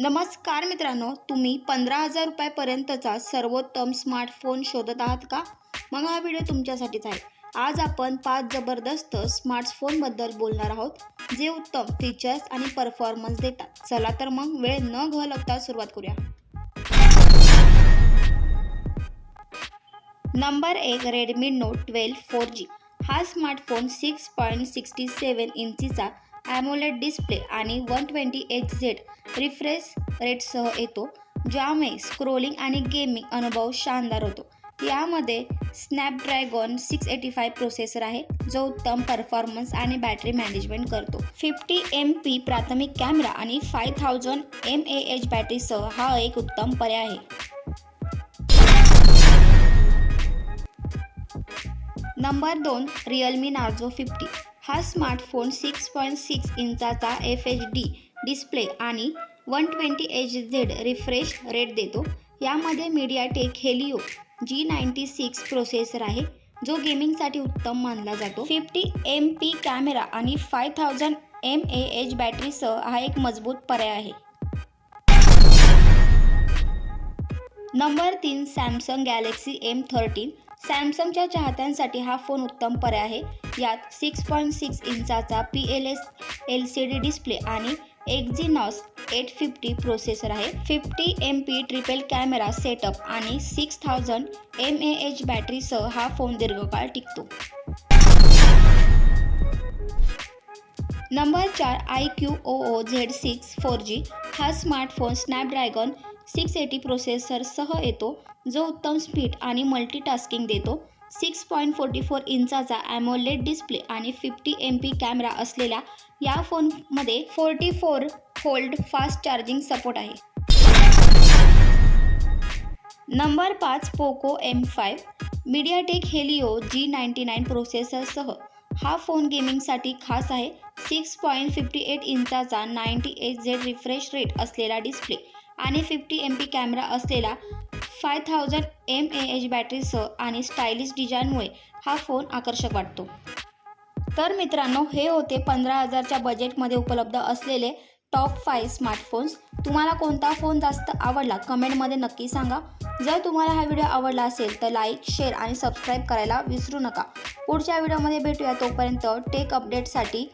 नमस्कार मित्रांनो तुम्ही पंधरा हजार रुपयापर्यंतचा सर्वोत्तम स्मार्टफोन शोधत आहात का? मग हा व्हिडिओ तुमच्यासाठीच आहे. आज आपण पाच जबरदस्त स्मार्टफोनबद्दल बोलणार आहोत जे उत्तम फीचर्स आणि परफॉर्मन्स देतात. चला तर मग वेळ न घालवता सुरुवात करूया. नंबर एक Redmi note twelve four G हा smartphone six point sixty seven इंचीचा AMOLED display आणि one twenty H Z refresh रेटसह येतो ज्यामुळे स्क्रोलिंग आणि गेमिंग अनुभव शानदार होतो. यामध्ये Snapdragon six eighty five processor आहे जो उत्तम परफॉर्मन्स आणि बॅटरी मॅनेजमेंट करतो. फिफ्टी एम पी प्राथमिक कॅमेरा आणि five thousand M A H बॅटरीसह हा एक उत्तम पर्याय आहे. नंबर दोन रिअलमी नार्झो फिफ्टी हा स्मार्टफोन सिक्स पॉईंट सिक्स इंचाचा एफ एच डी डिस्प्ले आणि one twenty H Z refresh rate देतो. यामध्ये MediaTek Helio G ninety six processor आहे जो गेमिंगसाठी उत्तम मानला जातो. फिफ्टी एम पी कॅमेरा आणि five thousand M A H बॅटरीसह हा एक मजबूत पर्याय आहे. नंबर तीन सॅमसंग गॅलेक्सी एम थर्टीन सॅमसंगच्या चाहत्यांसाठी हा फोन उत्तम पर्याय आहे. यात सिक्स पॉईंट सिक्स इंचाचा P L S L C D display आणि एक्झिनॉस एट फिफ्टी प्रोसेसर आहे. Fifty M P triple camera setup आणि six thousand M A H बॅटरीसह हा फोन दीर्घकाळ टिकतो. नंबर चार I Q O O Z six four G हा smartphone Snapdragon six eighty प्रोसेसरसह येतो जो उत्तम स्पीड आणि मल्टीटास्किंग देतो. सिक्स पॉईंट फोर्टी फोर इंचाचा ॲमोलेड डिस्प्ले आणि फिफ्टी एम पी कॅमेरा असलेल्या या फोनमध्ये forty four fold fast charging support आहे. नंबर पाच Poco M five MediaTek Helio G ninety nine प्रोसेसरसह हा फोन गेमिंगसाठी खास आहे. सिक्स पॉईंट फिफ्टी एट इंचाचा ninety eight Z refresh rate असलेला डिस्प्ले आणि फिफ्टी एम पी कॅमेरा असलेला five thousand M A H बॅटरीसह आणि स्टायलिश डिझाईनमुळे हा फोन आकर्षक वाटतो. तर मित्रांनो हे होते पंधरा हजारच्या बजेटमध्ये उपलब्ध असलेले टॉप फाय स्मार्टफोन्स तुम्हाला कोणता फोन जास्त आवडला कमेंटमध्ये नक्की सांगा. जर तुम्हाला हा व्हिडिओ आवडला असेल तर लाईक शेअर आणि सबस्क्राईब करायला विसरू नका. पुढच्या व्हिडिओमध्ये भेटूया. तोपर्यंत टेक अपडेटसाठी